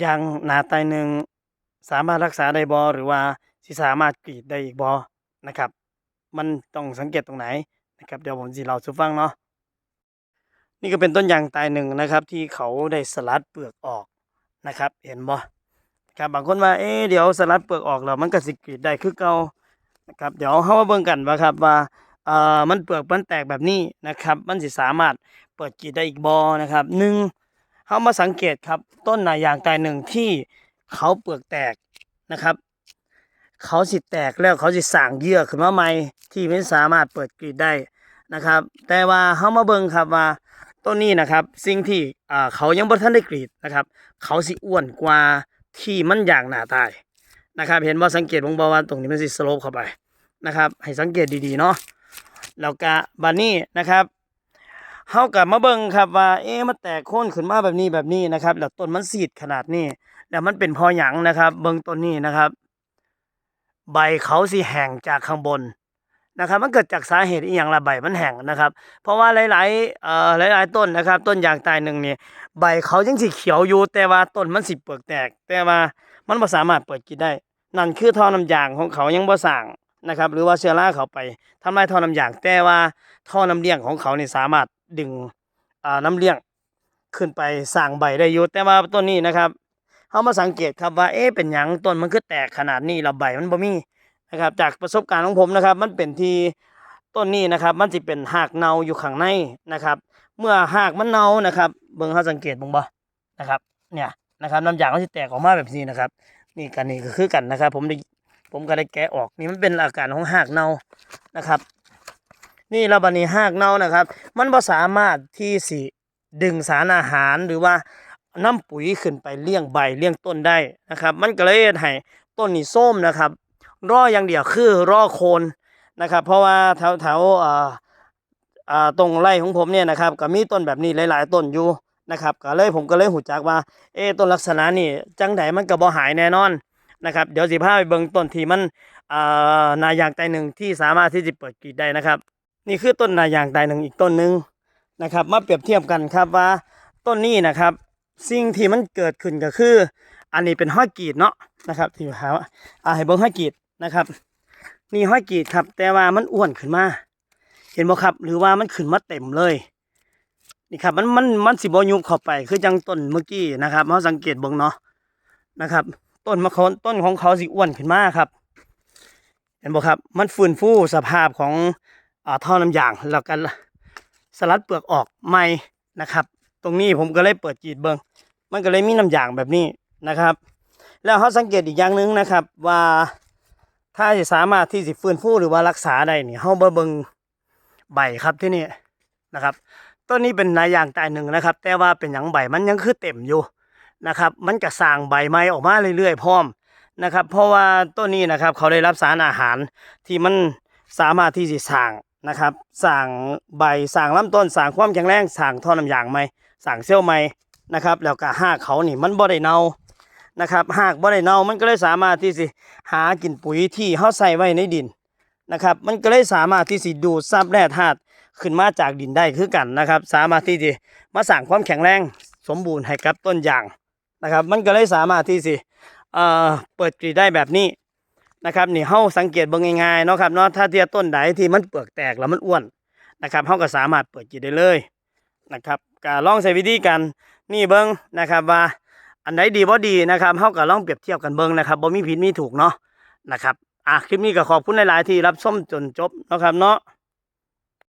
อย่างหนาตายหนึ่งสามารถรักษาได้บ่หรือว่าสิสามารถกรีดได้อีกบ่นะครับ มันต้องสังเกตตรงไหนนะครับ เดี๋ยวผมสิเล่าสู่ฟังเนาะนี่ก็เป็นต้นยางตายหนึ่งนะครับ ที่เขาได้สลัดเปลือกออกนะครับ เห็นบ่ครับบางคนว่าเอ๊เดี๋ยวสลัดเปลือกออกแล้วมันก็สิกรีดได้คือเก่านะครับ เดี๋ยวเฮามาเบิ่งกันว่าครับว่าเอ่อมันเปลือกมันแตกแบบนี้นะครับ มันสิสามารถเปิดกรีดได้อีกบ่นะครับหนึ่ง เขามาสังเกตครับต้นหนายางตายหนึ่งที่เขาเปลือกแตกนะครับเขาสิแตกแล้วเขาสิสางเยื่อขึ้นมาใหม่ที่ไม่สามารถเปิดกรีดได้นะครับ แต่ว่าเขามาเบิ่งครับว่าต้นนี้นะครับสิ่งที่เขายังบ่ทันได้กรีดนะครับเขาสิอ้วนกว่าที่มันอย่างหนาตายนะครับ เห็นว่าสังเกตบงบอกว่าตรงนี้มันสิสโลปเข้าไปนะครับ ให้สังเกตดีๆเนาะแล้วก็บัดนี้นะครับ เฮากับมาเบิ่งครับว่า เอ๊ะมันแตกโค่นขึ้นมาแบบนี้แบบนี้นะครับ แล้วต้นมันสีดขนาดนี้ แล้วมันเป็นพอหยังนะครับ เบิ่งต้นนี้นะครับ ใบเขาสิแห้งจากข้างบนนะครับ มันเกิดจากสาเหตุอีหยังละใบมันแห้งนะครับ เพราะว่าหลายๆเอ่อหลายๆ ต้นนะครับ ต้นยางตายหนึ่งนี่ใบเขายังสิเขียวอยู่ แต่ว่าต้นมันสิเปลือกแตก แต่ว่ามันบ่สามารถเปิดกินได้ นั่นคือท่อน้ำยางของเขายังบ่สร้าง นะครับหรือว่าเชื้อราเขาไปทำลายท่อน้ำยางแต่ว่าท่อน้ำเลี้ยงของเขาเนี่ยสามารถดึงน้ำเลี้ยงขึ้นไปสร้างใบได้อยู่แต่ว่าต้นนี้นะครับเขามาสังเกตครับว่าเอ๊ะเป็นหยังต้นมันคือแตกขนาดนี้แล้วใบมันบ่มีนะครับจากประสบการณ์ของผมนะครับ มันเป็นที่ต้นนี้นะครับ มันจะเป็นหากเนาอยู่ข้างในนะครับ เมื่อหากมันเนานะครับ เบิ่งเขาสังเกตบงบ่นะครับเนี่ยนะครับน้ำยางมันจะแตกออกมาแบบนี้นะครับ นี่กันนี่ก็คือกันนะครับ ผมได้ ผมก็ได้แกะออกนี่มันเป็นอาการของหากเน่านะครับ นี่เราบันนี้หากเน่านะครับ มันบ่สามารถที่สิดึงสารอาหารหรือว่าน้ำปุ๋ยขึ้นไปเลี้ยงใบเลี้ยงต้นได้นะครับ มันก็เลยให้ต้นนี่ส้มนะครับรออย่างเดียวคือรอโคนนะครับ เพราะว่าแถวแถวอ่าอ่าตรงไร่ของผมเนี่ยนะครับก็มีต้นแบบนี้หลาย ๆ ต้นอยู่นะครับก็เลยผมก็เลยหูจักว่าเอต้นลักษณะนี่จังไดมันก็บ่หายแน่นอน นะครับเดี๋ยวสิพาไปเบิ่งต้นที่มันอ่านายางใจหนึ่งที่สามารถที่จะเปิดกรีดได้นะครับ นี่คือต้นนายางตายหนึ่งอีกต้นหนึ่งนะครับมาเปรียบเทียบกันครับว่าต้นนี้นะครับ สิ่งที่มันเกิดขึ้นก็คือ อันนี้เป็นห้อยกรีดเนาะนะครับที่หาว่าอ่าให้เบิ่งห้อยกรีดนะครับนี่ห้อยกรีดครับแต่ว่ามันอ้วนขึ้นมา เห็นบ่ครับ หรือว่ามันขึ้นมาเต็มเลยนี่ครับมันมันมันสิบ่ยุบเข้าไปคือจังต้นเมื่อกี้นะครับเราสังเกตเบิ่งเนาะนะครับ ต้นมะขอนต้นของเขาสิอ้วนขึ้นมาครับ เห็นบ่ครับ มันฟื้นฟูสภาพของอท่อน้ำยางแล้วก็สลัดเปลือกออกใหม่นะครับ ตรงนี้ผมก็เลยเปิดจีดเบิงมันก็เลยมีน้ำยางแบบนี้นะครับ แล้วเขาสังเกตอีกอย่างหนึ่งนะครับว่าถ้าจะสามารถที่จะฟื้นฟูหรือว่ารักษาได้นี่เขาเบิงใบครับที่นี่นะครับต้นนี้เป็นนายางตายหนึ่งนะครับ แต่ว่าเป็นหยังใบมันยังคือเต็มอยู่ นะครับ มันจะสร้างใบใหม่ออกมาเรื่อยๆพร้อมนะครับ เพราะว่าต้นนี้นะครับเขาได้รับสารอาหารที่มันสามารถที่จะสร้างนะครับสร้างใบสร้างลำต้นสร้างความแข็งแรงสร้างท่อน้ำยางใหม่สร้างเซลล์ใหม่นะครับแล้วก็หากเขานี่มันบ่ได้เน่านะครับหากบ่ได้เน่ามันก็เลยสามารถที่สิหากินปุ๋ยที่เฮาใส่ไว้ในดินนะครับมันก็เลยสามารถที่สิดูดซับแร่ธาตุขึ้นมาจากดินได้คือกันนะครับ สามารถที่จะมาสร้างความแข็งแรงสมบูรณ์ให้กับต้นยาง นะครับมันก็เลยสามารถที่สิเอ่อเปิดกรีดได้แบบนี้นะครับนี่เฮาสังเกตเบิ่งง่ายๆเนาะครับเนาะถ้าเทียต้นใดที่มันเปลือกแตกแล้วมันอ้วนนะครับเฮาก็สามารถเปิดกินได้เลยนะครับก็ลองใช้วิธีกันนี่เบิ่งนะครับว่าอันไหนดีบ่ดีนะครับเฮาก็ลองเปรียบเทียบกันเบิ่งนะครับบ่มีผิดมีถูกเนาะนะครับอะคลิปนี้ก็ขอบคุณหลายๆที่รับชมจนจบเนาะครับเนาะ